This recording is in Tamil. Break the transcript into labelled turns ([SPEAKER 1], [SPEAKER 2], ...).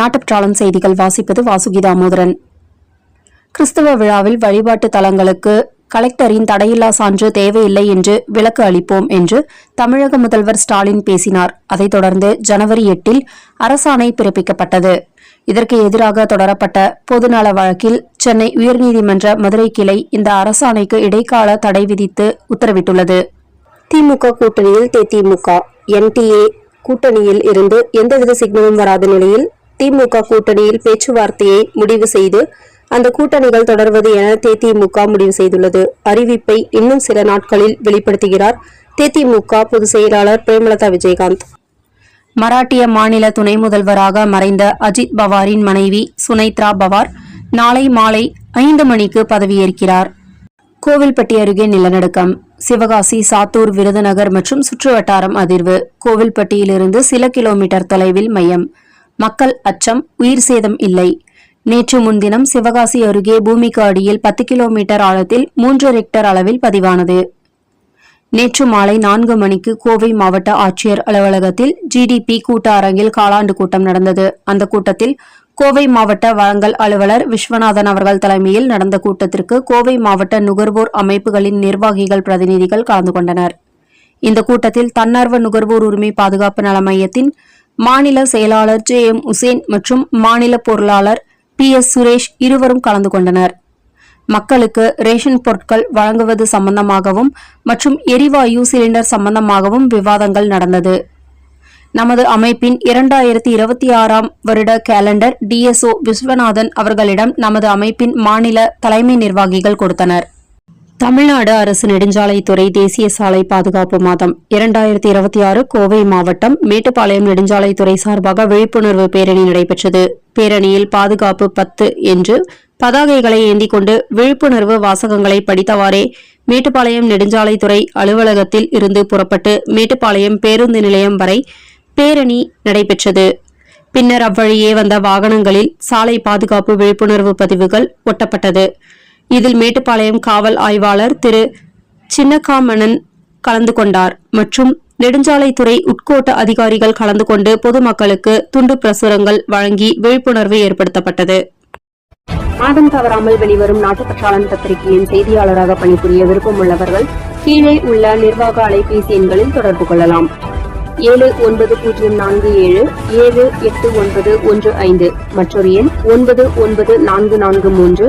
[SPEAKER 1] நாட்டுப்பற்றாளன் செய்திகள் வாசிப்பது வாசுகி தாமோதரன் கிறிஸ்தவ விழாவில் வழிபாட்டு தலங்களுக்கு கலெக்டரின் தடையில்லா சான்று தேவையில்லை என்று விலக்கு அளிப்போம் என்று தமிழக முதல்வர் ஸ்டாலின் பேசினார். அதைத் தொடர்ந்து ஜனவரி எட்டில் அரசாணை பிறப்பிக்கப்பட்டது. இதற்கு எதிராக தொடரப்பட்ட பொதுநல வழக்கில் சென்னை உயர்நீதிமன்ற மதுரை கிளை இந்த அரசாணைக்கு இடைக்கால தடை விதித்து உத்தரவிட்டுள்ளது. திமுக கூட்டணியில் தேதிமுக என்டிஏ கூட்டணியில் இருந்து எந்தவித சிக்னலும் வராத நிலையில் திமுக கூட்டணியில் பேச்சுவார்த்தையை முடிவு செய்து அந்த கூட்டணிகள் தொடர்வது என தேதிமுக முடிவு செய்துள்ளது. அறிவிப்பை இன்னும் சில நாட்களில் வெளிப்படுத்துகிறார் தேதிமுக பொதுச் செயலாளர் பிரேமலதா விஜயகாந்த். மராட்டிய மாநில துணை முதல்வராக மறைந்த அஜித் பவாரின் மனைவி சுனைத்ரா பவார் நாளை மாலை ஐந்து மணிக்கு பதவியேற்கிறார். கோவில்பட்டி அருகே நிலநடுக்கம் சிவகாசி சாத்தூர் விருதுநகர் மற்றும் சுற்றுவட்டாரம் அதிர்வு. கோவில்பட்டியிலிருந்து சில கிலோமீட்டர் தொலைவில் மையம். மக்கள் அச்சம் உயிர் சேதம் இல்லை. நேற்று முன்தினம் சிவகாசி அருகே பூமிக்கு அடியில் பத்து கிலோமீட்டர் ஆழத்தில் மூன்று ரெக்டர் அளவில் பதிவானது. நேற்று மாலை நான்கு மணிக்கு கோவை மாவட்ட ஆட்சியர் அலுவலகத்தில் ஜிடிபி கூட்ட அரங்கில் காலாண்டு கூட்டம் நடந்தது. அந்த கூட்டத்தில் கோவை மாவட்ட வழங்கல் அலுவலர் விஸ்வநாதன் அவர்கள் தலைமையில் நடந்த கூட்டத்திற்கு கோவை மாவட்ட நுகர்வோர் அமைப்புகளின் நிர்வாகிகள் பிரதிநிதிகள் கலந்து கொண்டனர். இந்த கூட்டத்தில் தன்னார்வ நுகர்வோர் உரிமை பாதுகாப்பு நல மையத்தின் மாநில செயலாளர் ஜே எம் உசேன் மற்றும் மாநில பொருளாளர் பி எஸ் சுரேஷ் இருவரும் கலந்து கொண்டனர். மக்களுக்கு ரேஷன் பொருட்கள் வழங்குவது சம்பந்தமாகவும் மற்றும் எரிவாயு சிலிண்டர் சம்பந்தமாகவும் விவாதங்கள் நடந்தது. நமது அமைப்பின் இரண்டாயிரத்தி இருபத்தி ஆறாம் வருட கேலண்டர் டிஎஸ்ஓ விஸ்வநாதன் அவர்களிடம் நமது அமைப்பின் மாநில தலைமை நிர்வாகிகள் கொடுத்தனர். தமிழ்நாடு அரசு நெடுஞ்சாலைத்துறை தேசிய சாலை பாதுகாப்பு மாதம் இரண்டாயிரத்தி இருபத்தி ஆறு கோவை மாவட்டம் மேட்டுப்பாளையம் நெடுஞ்சாலைத்துறை சார்பாக விழிப்புணர்வு பேரணி நடைபெற்றது. பேரணியில் பாதுகாப்பு பத்து என்று பதாகைகளை ஏந்திக் கொண்டு விழிப்புணர்வு வாசகங்களை படித்தவாறே மேட்டுப்பாளையம் நெடுஞ்சாலைத்துறை அலுவலகத்தில் இருந்து புறப்பட்டு மேட்டுப்பாளையம் பேருந்து நிலையம் வரை பேரணி நடைபெற்றது. பின்னர் அவ்வழியே வந்த வாகனங்களில் சாலை பாதுகாப்பு விழிப்புணர்வு பதிவுகள் ஒட்டப்பட்டது. இதில் மேட்டுப்பாளையம் காவல் ஆய்வாளர் திரு. சின்னகாமணன் கலந்து கொண்டார் மற்றும் நெடுஞ்சாலைத்துறை உட்கோட்ட அதிகாரிகள் கலந்து கொண்டு பொதுமக்களுக்கு துண்டு பிரசுரங்கள் வழங்கி விழிப்புணர்வு ஏற்படுத்தப்பட்டது. மாதம் தவறாமல் வெளிவரும் நாட்டுப்பற்றாளன் பத்திரிகையின் செய்தியாளராக பணிபுரிய விருப்பமுள்ளவர்கள் கீழே உள்ள நிர்வாக அலைபேசி எண்களில் தொடர்பு கொள்ளலாம். ஏழு ஒன்பது பூஜ்ஜியம் நான்கு ஏழு ஏழு எட்டு ஒன்பது ஒன்று ஐந்து மற்றொரு எண் ஒன்பது ஒன்பது நான்கு நான்கு மூன்று